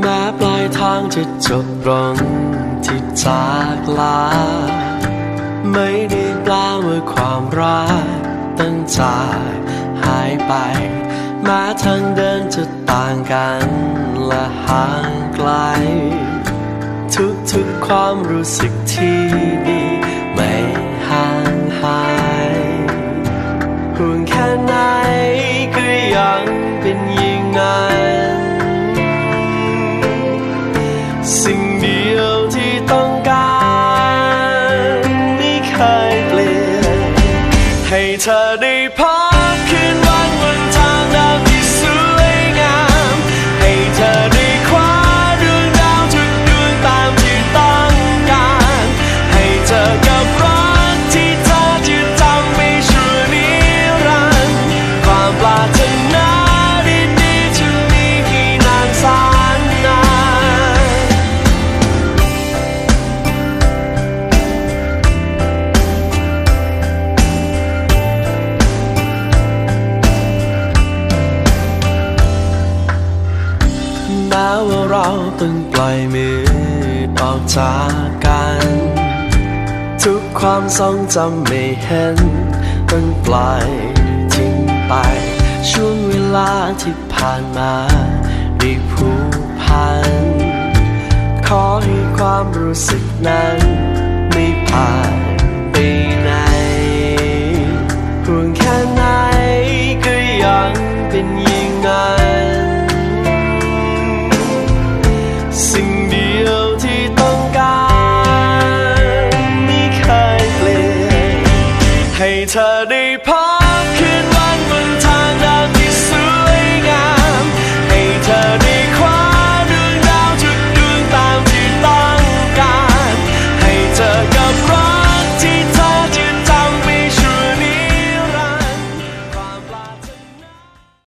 แม้ปลายทางจะจบลงที่จากลา ไม่ได้แปลว่าความรักต้องจากหายไป แม้ทางเดินจะต่างกันและห่างไกล ทุกๆความรู้สึกที่ดี สิ่งเดียวที่ต้องการไม่เคยเปลี่ยนให้เธอได้พบ แม้ว่าเราต้องปล่อยมือออกจากกัน ทุกความทรงจำไม่เห็นต้องปล่อยทิ้งไป ช่วงเวลาที่ผ่านมาได้ผูกพัน ขอให้ความรู้สึกนั้นไม่ผ่านไปไหนห่วงแค่ไหนก็ยังเป็นอย่ เคยเปลี่ยน ให้เธอได้พ